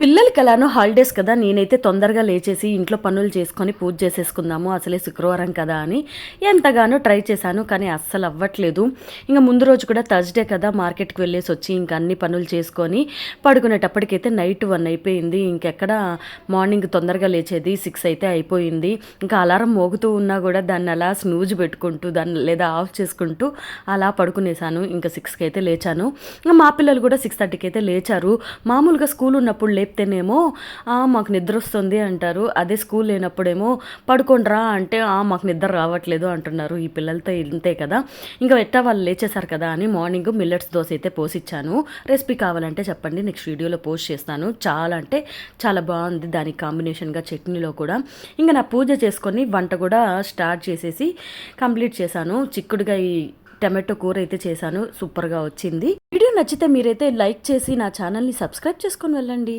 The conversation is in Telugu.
పిల్లలకి ఎలానో హాలిడేస్ కదా నేనైతే తొందరగా లేచేసి ఇంట్లో పనులు చేసుకొని పూజ చేసేసుకుందాము అసలే శుక్రవారం కదా అని ఎంతగానో ట్రై చేశాను కానీ అస్సలు అవ్వట్లేదు. ఇంకా ముందు రోజు కూడా థర్స్డే కదా మార్కెట్కి వెళ్ళేసి వచ్చి ఇంకా అన్ని పనులు చేసుకొని పడుకునేటప్పటికైతే నైట్ వన్ అయిపోయింది. ఇంకెక్కడ మార్నింగ్ తొందరగా లేచేది సిక్స్ అయితే అయిపోయింది. ఇంకా అలారం మోగుతూ ఉన్నా కూడా దాన్ని అలా స్నూజ్ పెట్టుకుంటూ దాన్ని లేదా ఆఫ్ చేసుకుంటూ అలా పడుకునేసాను ఇంకా సిక్స్కి అయితే లేచాను. ఇంకా మా పిల్లలు కూడా సిక్స్ థర్టీకి అయితే లేచారు. మామూలుగా స్కూల్ ఉన్నప్పుడు లేపితేనేమో "ఆ, మాకు నిద్ర వస్తుంది అంటారు. అదే స్కూల్ లేనప్పుడేమో పడుకోండిరా అంటే "ఆ, మాకు నిద్ర రావట్లేదు అంటున్నారు ఈ పిల్లలతో ఇంతే కదా. ఇంకా ఎట్టా వాళ్ళు లేచేశారు కదా అని మార్నింగ్ మిల్లెట్స్ దోశ అయితే పోసిచ్చాను. రెసిపీ కావాలంటే చెప్పండి నెక్స్ట్ వీడియోలో పోస్ట్ చేస్తాను. చాలా అంటే చాలా బాగుంది దానికి కాంబినేషన్గా చట్నీలో కూడా. ఇంకా నా పూజ చేసుకొని వంట కూడా స్టార్ట్ చేసేసి కంప్లీట్ చేశాను. చిక్కుడుగా ఈ టమాటో కూర అయితే చేశాను. సూపర్గా వచ్చింది. వీడియో నచ్చితే మీరైతే లైక్ చేసి నా ఛానల్ని సబ్స్క్రైబ్ చేసుకొని వెళ్ళండి.